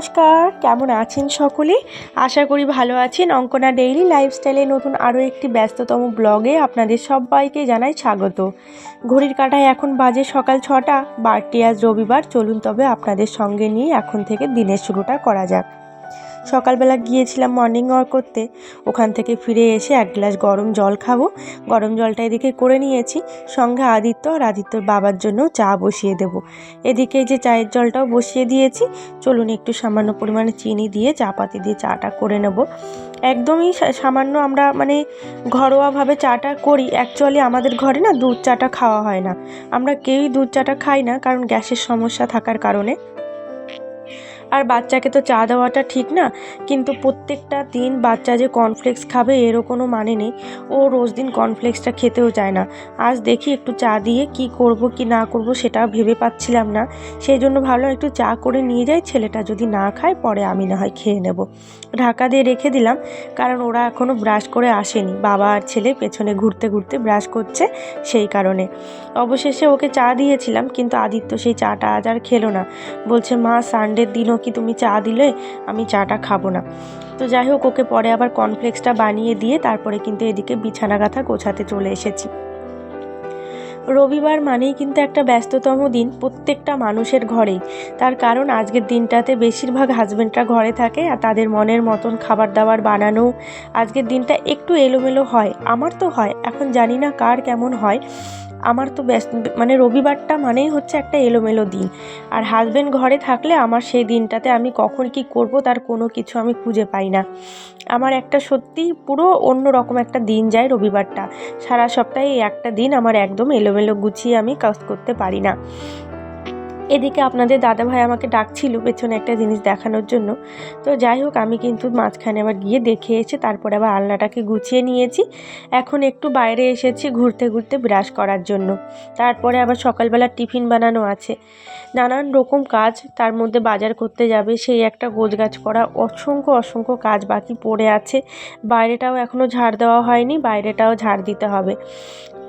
নমস্কার, কেমন আছেন সকলে? আশা করি ভালো আছেন। অঙ্কনা ডেইলি লাইফস্টাইলে নতুন আরও একটি ব্যস্ততম ব্লগে আপনাদের সবাইকে জানাই স্বাগত। ঘড়ির কাঁটায় এখন বাজে সকাল ছটা। বারটি আজ রবিবার। চলুন তবে আপনাদের সঙ্গে নিয়ে এখন থেকে দিনের শুরুটা করা যাক। সকালবেলা গিয়েছিলাম মর্নিং ওয়াক করতে। ওখান থেকে ফিরে এসে এক গ্লাস গরম জল খাব। গরম জলটা এদিকে করে নিয়েছি। সঙ্গে আদিত্য আর আদিত্যর বাবার জন্য চা বসিয়ে দেব। এদিকে যে চায়ের জলটাও বসিয়ে দিয়েছি। চলুন একটু সামান্য পরিমাণে চিনি দিয়ে চা পাতি দিয়ে চাটা করে নেব। একদমই সামান্য আমরা মানে ঘরোয়াভাবে চাটা করি। অ্যাকচুয়ালি আমাদের ঘরে না দুধ চাটা খাওয়া হয় না। আমরা কেউই দুধ চাটা খাই না কারণ গ্যাসের সমস্যা থাকার কারণে। আর বাচ্চাকে তো চা দেওয়াটা ঠিক না, কিন্তু প্রত্যেকটা দিন বাচ্চা যে কর্নফ্লেক্স খাবে এরও কোনো মানে নেই। ও রোজ দিন কর্নফ্লেক্সটা খেতেও চায় না। আজ দেখি একটু চা দিয়ে কি করব কি না করব সেটা ভেবে পাচ্ছিলাম না। সেই জন্য ভাবলাম একটু চা করে নিয়ে যাই, ছেলেটা যদি না খায় পরে আমি না হয় খেয়ে নেব। ঢাকা দিয়ে রেখে দিলাম, কারণ ওরা এখনও ব্রাশ করে আসেনি। বাবা আর ছেলে পেছনে ঘুরতে ঘুরতে ব্রাশ করছে সেই কারণে। অবশেষে ওকে চা দিয়েছিলাম, কিন্তু আদিত্য সেই চাটা আজ আর খেলো না। বলছে, মা সানডের দিনও কি তুমি চা দিলে? আমি চাটা খাব না। তো যাই হোক, ওকে পরে আবার কর্নফ্লেক্সটা বানিয়ে দিয়ে তারপরে কিন্তু এদিকে বিছানা গাথা গোছাতে চলে এসেছি। রবিবার মানেই কিন্তু একটা ব্যস্ততম দিন প্রত্যেকটা মানুষের ঘরেই। তার কারণ আজকের দিনটাতে বেশিরভাগ হাজব্যান্ডরা ঘরে থাকে আর তাদের মনের মতন খাবার দাবার বানানো আজকের দিনটা একটু এলোমেলো হয়। আমার তো হয়, এখন জানি না কার কেমন হয়। আমার তো ব্যস্ত মানে রবিবারটা মানেই হচ্ছে একটা এলোমেলো দিন। আর হাজব্যান্ড ঘরে থাকলে আমার সেই দিনটাতে আমি কখন কি করব তার কোনো কিছু আমি খুঁজে পাই না। আমার একটা সত্যি পুরো অন্য রকম একটা দিন যায় রবিবারটা। সারা সপ্তাহে একটা দিন আমার একদম এলোমেলো গুছিয়ে আমি কাজ করতে পারি না। এদিকে আপনাদের দাদাভাই আমাকে ডাকছিল পেছনে একটা জিনিস দেখানোর জন্য, তো যাই হোক আমি কিন্তু মাঝখানে আবার গিয়ে দেখে এসে তারপরে আবার আলনাটাকে গুছিয়ে নিয়েছি। এখন একটু বাইরে এসেছি ঘুরতে ঘুরতে ব্রাশ করার জন্য। তারপরে আবার সকালবেলা টিফিন বানানো আছে। নানান রকম কাজ তার মধ্যে বাজার করতে যাবে, সেই একটা গোছগাছ করা, অসংখ্য অসংখ্য কাজ বাকি পড়ে আছে। বাইরেটাও এখনও ঝাড় দেওয়া হয়নি, বাইরেটাও ঝাড় দিতে হবে।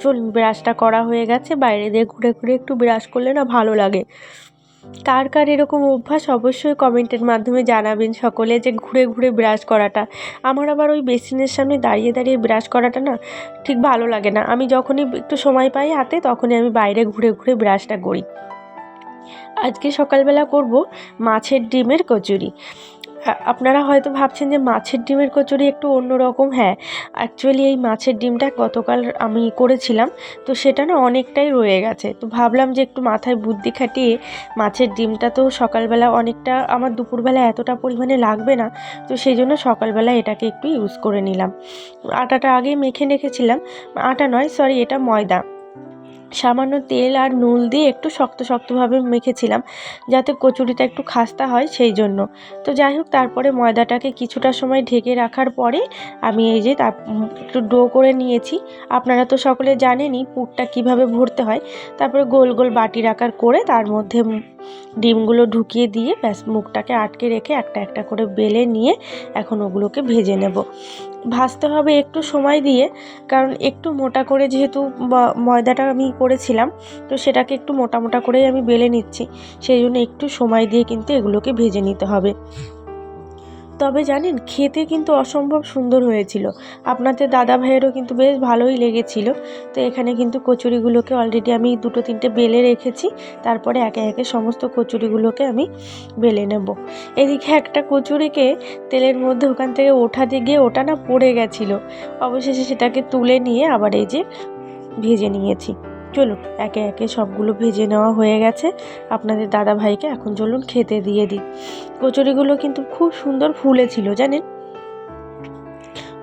চলুন ব্রাশটা করা হয়ে গেছে, বাইরে দিয়ে ঘুরে ঘুরে একটু ব্রাশ করলে না ভালো লাগে। কার কার এরকম অভ্যাস অবশ্যই কমেন্টের মাধ্যমে জানাবেন সকলে যে ঘুরে ঘুরে ব্রাশ করাটা। আমার আবার ওই বেসিনের সামনে দাঁড়িয়ে দাঁড়িয়ে ব্রাশ করাটা না ঠিক ভালো লাগে না। আমি যখনই একটু সময় পাই হাতে, তখনই আমি বাইরে ঘুরে ঘুরে ব্রাশটা করি। আজকে সকালবেলা করব মাছের ডিমের কচুরি। আপনারা হয়তো ভাবছেন যে মাছের ডিমের কচুরি একটু অন্যরকম হ্যাঁ। অ্যাকচুয়ালি এই মাছের ডিমটা গতকাল আমি করেছিলাম, তো সেটা না অনেকটাই রয়ে গেছে। তো ভাবলাম যে একটু মাথায় বুদ্ধি খাটিয়ে মাছের ডিমটা তো সকালবেলা অনেকটা, আমার দুপুরবেলা এতটা পরিমাণে লাগবে না, তো সেই জন্য সকালবেলা এটাকে একটু ইউজ করে নিলাম। আটাটা আগেই মেখে রেখেছিলাম, আটা নয় সরি এটা ময়দা। সামান্য তেল আর নুন দিয়ে একটু শক্ত শক্তভাবে মেখেছিলাম, যাতে কচুরিটা একটু খাস্তা হয় সেই জন্য। তো যাই হোক, তারপরে ময়দাটাকে কিছুটা সময় ঢেকে রাখার পরে আমি এই যে তার একটু ডো করে নিয়েছি। আপনারা তো সকলে জানেনই পুরটা কীভাবে ভরতে হয়। তারপরে গোল গোল বাটির আকার করে তার মধ্যে ডিমগুলো ঢুকিয়ে দিয়ে ব্যাস মুখটাকে আটকে রেখে একটা একটা করে বেলে নিয়ে এখন ওগুলোকে ভেজে নেব। ভাজতে হবে একটু সময় দিয়ে, কারণ একটু মোটা করে যেহেতু ময়দাটা আমি করেছিলাম, তো সেটাকে একটু মোটা মোটা করেই আমি বেলে নিচ্ছি। সেই জন্য একটু সময় দিয়ে কিন্তু এগুলোকে ভেজে নিতে হবে। তবে জানেন, খেতে কিন্তু অসম্ভব সুন্দর হয়েছিল। আপনাদের দাদা ভাইয়েরও কিন্তু বেশ ভালোই লেগেছিল। তো এখানে কিন্তু কচুরিগুলোকে অলরেডি আমি দুটো তিনটে বেলে রেখেছি। তারপরে একে একে সমস্ত কচুরিগুলোকে আমি বেলে নেব। এদিকে একটা কচুরিকে তেলের মধ্যে ওখান থেকে ওঠাতে গিয়ে ওটা না পড়ে গেছিল। অবশেষে সেটাকে তুলে নিয়ে আবার এই যে ভেজে নিয়েছি। চলুন, একে একে সবগুলো ভেজে নেওয়া হয়ে গেছে। আপনাদের দাদা ভাইকে এখন চলুন খেতে দিয়ে দিই। কচুরিগুলো কিন্তু খুব সুন্দর ফুলেছিল, জানেন?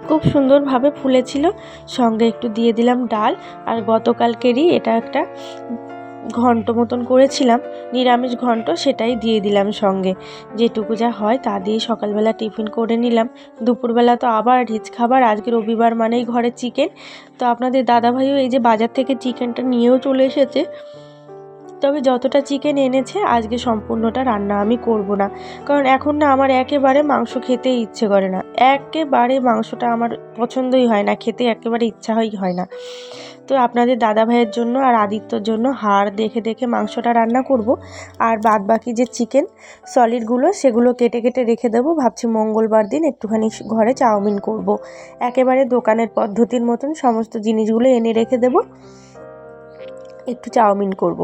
খুব সুন্দরভাবে ফুলেছিল। সঙ্গে একটু দিয়ে দিলাম ডাল, আর গতকালকেরই এটা একটা ঘন্ট মতন করেছিলাম, নিরামিষ ঘন্ট সেটাই দিয়ে দিলাম সঙ্গে। যেটুকু যা হয় তা দিয়ে সকালবেলা টিফিন করে নিলাম। দুপুরবেলা তো আবার রিচ খাবার, আজকে রবিবার মানেই ঘরে চিকেন তো আপনাদের দাদাভাইও এই যে বাজার থেকে চিকেনটা নিয়েও চলে এসেছে। তবে যতটা চিকেন এনেছে, আজকে সম্পূর্ণটা রান্না আমি করব না। কারণ এখন না আমার একেবারে মাংস খেতে ইচ্ছে করে না। একেবারে মাংসটা আমার পছন্দই হয় না, খেতে একেবারে ইচ্ছা হয় হয় না। তো আপনাদের দাদা ভাইয়ের জন্য আর আদিত্যর জন্য হাড় দেখে দেখে মাংসটা রান্না করব। আর বাদ বাকি যে চিকেন সলিডগুলো সেগুলো কেটে কেটে রেখে দেবো। ভাবছি মঙ্গলবার দিন একটুখানি ঘরে চাউমিন করব। একেবারে দোকানের পদ্ধতির মতন সমস্ত জিনিসগুলো এনে রেখে দেবো। একটু চাউমিন করব।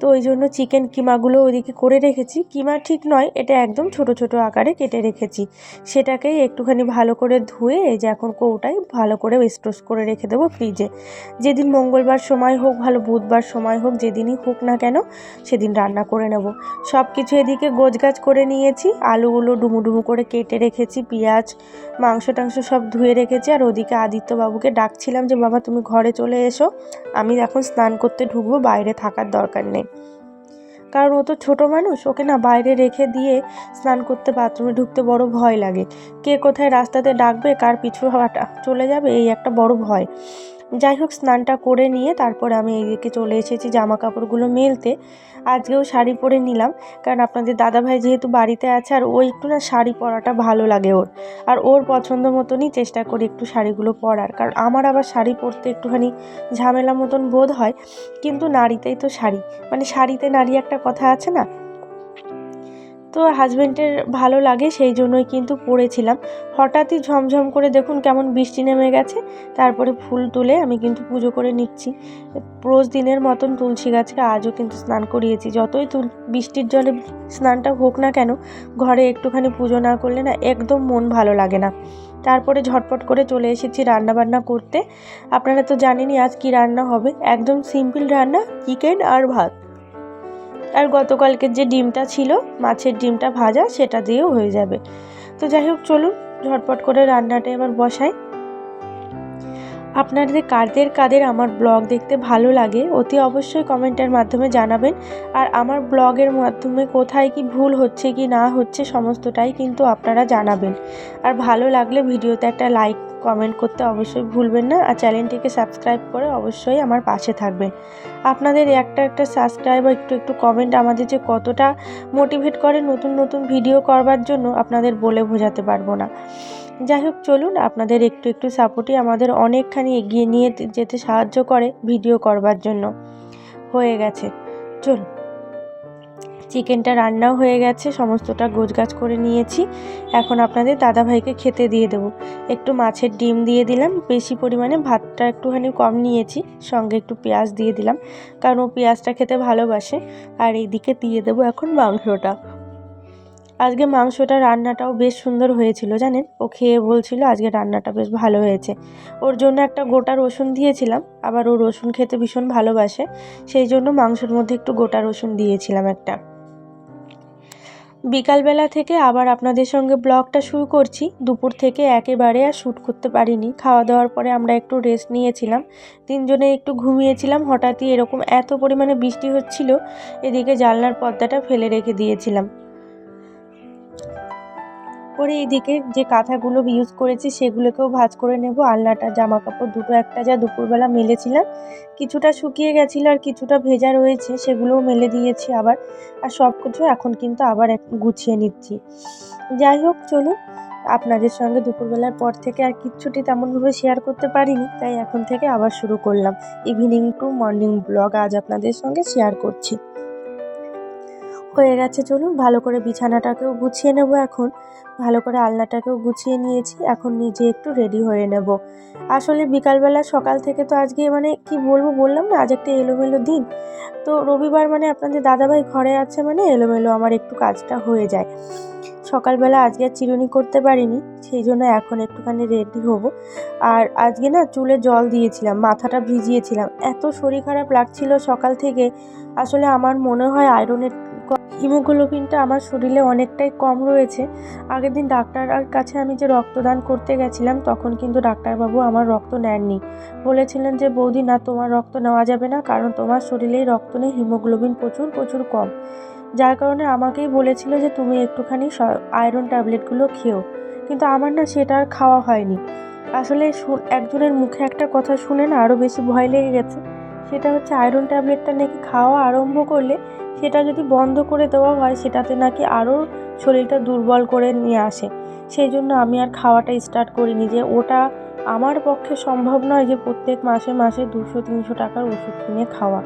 তো ওই জন্য চিকেন কিমাগুলো ওইদিকে করে রেখেছি। কিমা ঠিক নয়, এটা একদম ছোট ছোট আকারে কেটে রেখেছি। সেটাকেই একটুখানি ভালো করে ধুয়ে এই যে এখন কৌটায় ভালো করে স্টোস করে রেখে দেবো ফ্রিজে যেদিন মঙ্গলবার সময় হোক, ভালো বুধবার সময় হোক, যেদিনই হোক না কেন, সেদিন রান্না করে নেব। সব কিছু এদিকে গোছগাছ করে নিয়েছি, আলুগুলো ডুমু ডুমু করে কেটে রেখেছি, পেঁয়াজ, মাংস টাংস সব ধুয়ে রেখেছি। আর ওদিকে আদিত্যবাবুকে ডাকছিলাম যে, বাবা, তুমি ঘরে চলে এসো। আমি এখন স্নান করতে ঢুকবো বাইরে থাকার দরকার নেই। কারণ ও তো ছোটো মানুষ, ওকে না বাইরে রেখে দিয়ে স্নান করতে বাথরুমে ঢুকতে বড় ভয় লাগে। কে কোথায় রাস্তাতে ডাকবে, কার পিছু হওয়াটা, চলে যাবে এই একটা বড় ভয়। যাই হোক, স্নানটা করে নিয়ে তারপরে আমি এইদিকে চলে এসেছি জামা কাপড়গুলো মেলতে। আজকেও শাড়ি পরে নিলাম, কারণ আপনাদের দাদাভাই যেহেতু বাড়িতে আছে, আর ও একটু না শাড়ি পরাটা ভালো লাগে ওর। আর ওর পছন্দ মতনই চেষ্টা করি একটু শাড়িগুলো পরার, কারণ আমার আবার শাড়ি পরতে একটুখানি ঝামেলা মতন বোধ হয়, কিন্তু নারীতেই তো শাড়ি। মানে শাড়িতে নারী একটা কথা আছে না তো হাজব্যান্ডের ভালো লাগে, সেই জন্যই কিন্তু পড়েছিলাম। হঠাৎই ঝমঝম করে দেখুন কেমন বৃষ্টি নেমে গেছে, তারপরে ফুল তুলে আমি কিন্তু পুজো করে নিচ্ছি। রোজ দিনের মতন তুলসী গাছকে আজও কিন্তু স্নান করিয়েছি। যতই তুল, বৃষ্টির জলে স্নানটা হোক না কেন, ঘরে একটুখানি পুজো না করলে না একদম মন ভালো লাগে না। তারপরে ঝটপট করে চলে এসেছি রান্না বান্না করতে। আপনারা তো জানেনই আজ কি রান্না হবে। একদম সিম্পল রান্না চিকেন আর ভাত। আর গতকালকের যে ডিমটা ছিল, মাছের ডিমটা ভাজা, সেটা দিয়েও হয়ে যাবে। তো যাই হোক, চলুন, ঝটপট করে রান্নাটা এবার বসাই। আপনাদের কাদের কাদের আমার ব্লগ দেখতে ভালো লাগে, অতি অবশ্যই কমেন্টের মাধ্যমে জানাবেন। আর আমার ব্লগের মাধ্যমে কোথায় কি ভুল হচ্ছে কি না হচ্ছে, সমস্তটাই কিন্তু আপনারা জানাবেন। আর ভালো লাগলে ভিডিওতে একটা লাইক কমেন্ট করতে অবশ্যই ভুলবেন না আর চ্যানেলটিকে সাবস্ক্রাইব করে অবশ্যই আমার পাশে থাকবেন। আপনাদের একটা একটা সাবস্ক্রাইব একটু একটু কমেন্ট আমাদের যে কতটা মোটিভেট করে নতুন নতুন ভিডিও করবার জন্য আপনাদের বলে বোঝাতে পারব না। যাই হোক, চলুন আপনাদের একটু একটু সাপোর্টই আমাদের অনেকখানি এগিয়ে নিয়ে যেতে সাহায্য করে ভিডিও করবার জন্য। হয়ে গেছে। চলুন। চিকেনটা রান্নাও হয়ে গেছে, সমস্তটা গোছগাছ করে নিয়েছি। এখন আপনাদের দাদাভাইকে খেতে দিয়ে দেবো। একটু মাছের ডিম দিয়ে দিলাম, বেশি পরিমাণে ভাতটা একটুখানি কম নিয়েছি, সঙ্গে একটু পেঁয়াজ দিয়ে দিলাম, কারণ ও পেঁয়াজটা খেতে ভালোবাসে। আর এইদিকে দিয়ে দেবো এখন মাংসটা। আজকে মাংসটা রান্নাটাও বেশ সুন্দর হয়েছিল, জানেন? ও খেয়ে বলছিল আজকে রান্নাটা বেশ ভালো হয়েছে। ওর জন্য একটা গোটা রসুন দিয়েছিলাম, আবার ও রসুন খেতে ভীষণ ভালোবাসে, সেই জন্য মাংসের মধ্যে একটু গোটা রসুন দিয়েছিলাম একটা। বিকালবেলা থেকে আবার আপনাদের সঙ্গে ব্লগটা শুরু করছি। দুপুর থেকে একেবারে আর শ্যুট করতে পারিনি। খাওয়া দাওয়ার পরে আমরা একটু রেস্ট নিয়েছিলাম। তিনজনে একটু ঘুমিয়েছিলাম। হঠাৎই এরকম এত পরিমাণে বৃষ্টি হচ্ছিল, এদিকে জানলার পর্দাটা ফেলে রেখে দিয়েছিলাম। করে এইদিকে যে কাঁথাগুলো ইউজ করেছি, সেগুলোকেও ভাজ করে নেব। আলনাটা জামা কাপড় দুটো একটা যা দুপুরবেলা মেলেছিলাম। কিছুটা শুকিয়ে গেছিল আর কিছুটা ভেজা রয়েছে, সেগুলোও মেলে দিয়েছি আবার। আর সব কিছু এখন কিন্তু আবার গুছিয়ে নিচ্ছি। যাই হোক, চলুন। আপনাদের সঙ্গে দুপুরবেলার পর থেকে আর কিচ্ছুটি তেমনভাবে শেয়ার করতে পারিনি, তাই এখন থেকে আবার শুরু করলাম। ইভিনিং টু মর্নিং ব্লগ আজ আপনাদের সঙ্গে শেয়ার করছি। হয়ে গেছে, চলুন ভালো করে বিছানাটাকেও গুছিয়ে নেব এখন। ভালো করে আলনাটাকেও গুছিয়ে নিয়েছি, এখন নিজে একটু রেডি হয়ে নেব। আসলে বিকালবেলা সকাল থেকে তো আজকে মানে কি বলব বললাম না, আজ একটা এলোমেলো দিন। তো রবিবার মানে আপনাদের দাদাভাই ঘরে আছে মানে এলোমেলো আমার একটু কাজটা হয়ে যায়। সকালবেলা আজকে আর চিরুনি করতে পারিনি, সেই জন্য এখন একটুখানি রেডি হব। আর আজকে না চুলে জল দিয়েছিলাম, মাথাটা ভিজিয়েছিলাম। এত শরীর খারাপ লাগছিল সকাল থেকে, আসলে আমার মনে হয় আয়রনের হিমোগ্লোবিনটা আমার শরীরে অনেকটাই কম রয়েছে। আগের দিন ডাক্তারের কাছে আমি যে রক্তদান করতে গেছিলাম, তখন কিন্তু ডাক্তারবাবু আমার রক্ত নেননি। বলেছিলেন যে, বৌদি, না, তোমার রক্ত নেওয়া যাবে না, কারণ তোমার শরীরেই রক্ত নেই, হিমোগ্লোবিন প্রচুর প্রচুর কম। যার কারণে আমাকেই বলেছিল যে, তুমি একটুখানি আয়রন ট্যাবলেটগুলো খেও। কিন্তু আমার না সেটা আর খাওয়া হয়নি। আসলে একজনের মুখে একটা কথা শুনে না আরও বেশি ভয় লেগে গেছে। সেটা হচ্ছে, আয়রন ট্যাবলেটটা নাকি খাওয়া আরম্ভ করলে সেটা যদি বন্ধ করে দেওয়া হয়, সেটাতে নাকি আরও শরীরটা দুর্বল করে নিয়ে আসে। সেই জন্য আমি আর খাওয়াটা স্টার্ট করিনি যে ওটা আমার পক্ষে সম্ভব নয় যে প্রত্যেক মাসে মাসে দুশো, তিনশো টাকার ওষুধ কিনে খাওয়া।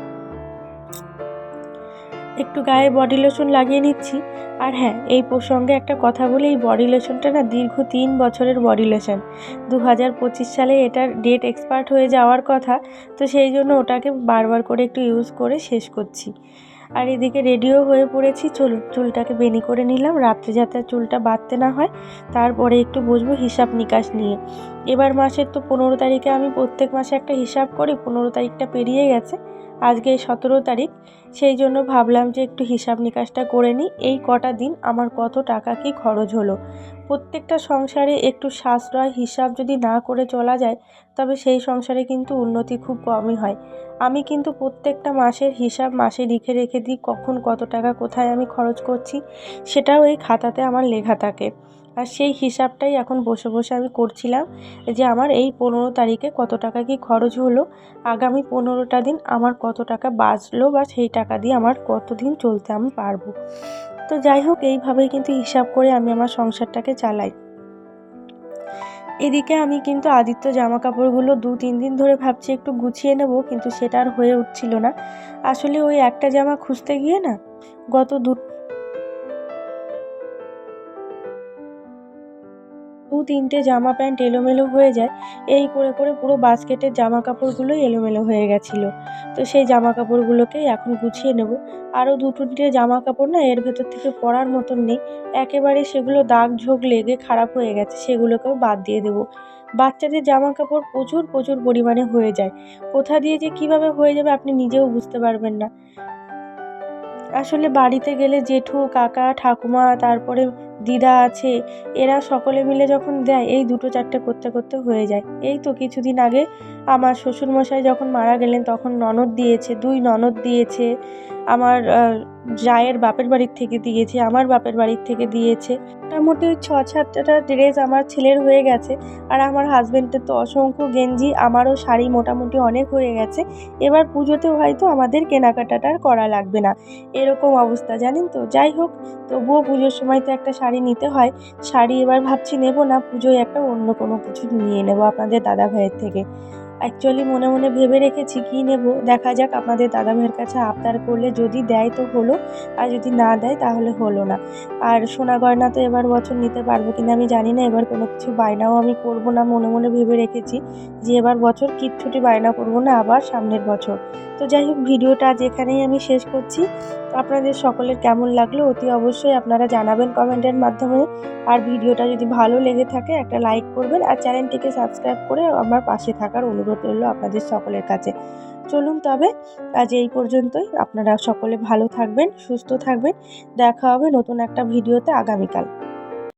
একটু গায়ে বডি লোশন লাগিয়ে নিচ্ছি। আর হ্যাঁ এই প্রসঙ্গে একটা কথা বলি, এই বডি লোশনটা না দীর্ঘ তিন বছরের বডি লোশন দু হাজার পঁচিশ সালে এটার ডেট এক্সপার্ট হয়ে যাওয়ার কথা, তো সেই জন্য ওটাকে বারবার করে একটু ইউজ করে শেষ করছি। আর এদিকে রেডিও হয়ে পড়েছি, চুল, চুলটাকে বেনি করে নিলাম। রাত্রে যাতে চুলটা বাঁধতে না হয়, তারপরে একটু বসবো হিসাব নিকাশ নিয়ে। এবার মাসের তো পনেরো তারিখে আমি প্রত্যেক মাসে একটা হিসাব করি, পনেরো তারিখটা পেরিয়ে গেছে, আজকে সতেরো তারিখ। সেই জন্য ভাবলাম যে একটু হিসাব নিকাশটা করে নিই। এই কটা দিন আমার কত টাকা কি খরচ হলো। প্রত্যেকটা সংসারে একটু সাশ্রয় হিসাব যদি না করে চলা যায়, তবে সেই সংসারে কিন্তু উন্নতি খুব কমই হয়। আমি কিন্তু প্রত্যেকটা মাসের হিসাব মাসে লিখে রেখে দিই কখন কত টাকা কোথায় আমি খরচ করছি, সেটাও এই খাতাতে আমার লেখা থাকে। আর সেই হিসাবটাই এখন বসে বসে আমি করছিলাম যে আমার এই পনেরো তারিখে কত টাকা কি খরচ হলো, আগামী পনেরোটা দিন আমার কত টাকা বাঁচলো বা সেই টাকা দিয়ে আমার কত দিন চলতে আমি পারব। তো যাই হোক, এইভাবেই কিন্তু হিসাব করে আমি আমার সংসারটাকে চালাই। এদিকে আমি কিন্তু আদিত্য জামা কাপড়গুলো দু, তিন দিন ধরে ভাবছি একটু গুছিয়ে নেব, কিন্তু সেটা আর হয়ে উঠছিল না। আসলে ওই একটা জামা খুঁজতে গিয়ে না, গত দু তিনটে জামা প্যান্ট এলোমেলো হয়ে যায়, এই করে করে পুরো বাস্কেটের জামা কাপড়গুলোই এলোমেলো হয়ে গেছিল। তো সেই জামা কাপড়গুলোকেই এখন গুছিয়ে নেব। আরও দু তিনটে জামা কাপড় না এর ভেতর থেকে পরার মতন নেই, একেবারে সেগুলো দাগ ঝোঁক লেগে খারাপ হয়ে গেছে, সেগুলোকেও বাদ দিয়ে দেবো। বাচ্চাদের জামা কাপড় প্রচুর প্রচুর পরিমাণে হয়ে যায়। কোথা দিয়ে যে কীভাবে হয়ে যাবে আপনি নিজেও বুঝতে পারবেন না। আসলে বাড়িতে গেলে জেঠু, কাকা, ঠাকুমা, তারপরে দিদা আছে, এরা সকলে মিলে যখন দেয়, এই দুটো চারটে করতে করতে হয়ে যায়। এই তো কিছুদিন আগে আমার শ্বশুরমশাই যখন মারা গেলেন, তখন ননদ দিয়েছে, দুই ননদ দিয়েছে, আমার জায়ের বাপের বাড়ির থেকে দিয়েছে, আমার বাপের বাড়ির থেকে দিয়েছে। মোটামুটি ওই ছ সাতটা ড্রেস আমার ছেলের হয়ে গেছে, আর আমার হাজব্যান্ডের তো অসংখ্য গেঞ্জি, আমারও শাড়ি মোটামুটি অনেক হয়ে গেছে। এবার পুজোতেও হয়তো আমাদের কেনাকাটাটা আর করা লাগবে না। এরকম অবস্থা, জানেন তো? যাই হোক, তবুও পুজোর সময় তো একটা শাড়ি নিতে হয়। শাড়ি এবার ভাবছি নেব না, পুজোয় একটা অন্য কোনো কিছু নিয়ে নেব আপনাদের দাদা ভাইয়ের থেকে। অ্যাকচুয়ালি মনে মনে ভেবে রেখেছি কী নেব? দেখা যাক আপনাদের দাদা ভাইয়ের কাছে আবদার করলে যদি দেয় তো হলো, আর যদি না দেয় তাহলে হলো না। আর সোনা গয়না তো এবার বছর নিতে পারব কিনা আমি জানি না, এবার কোনো কিছু বায়নাও আমি করব না, মনে মনে ভেবে রেখেছি যে এবার বছর কিচ্ছুটি বায়না করব না, আবার সামনের বছর। তো যাই হোক, ভিডিওটা আজ এখানেই আমি শেষ করছি। আপনাদের সকলের কেমন লাগল অতি অবশ্যই আপনারা জানাবেন কমেন্টের মাধ্যমে। আর ভিডিওটা যদি ভালো লেগে থাকে, একটা লাইক করবেন আর চ্যানেলটিকে সাবস্ক্রাইব করে আমার পাশে থাকার অনুরোধ রইল আপনাদের সকলের কাছে। চলুন তবে, আজ এই পর্যন্তই। আপনারা সকলে ভালো থাকবেন, সুস্থ থাকবেন। দেখা হবে নতুন একটা ভিডিওতে আগামীকাল।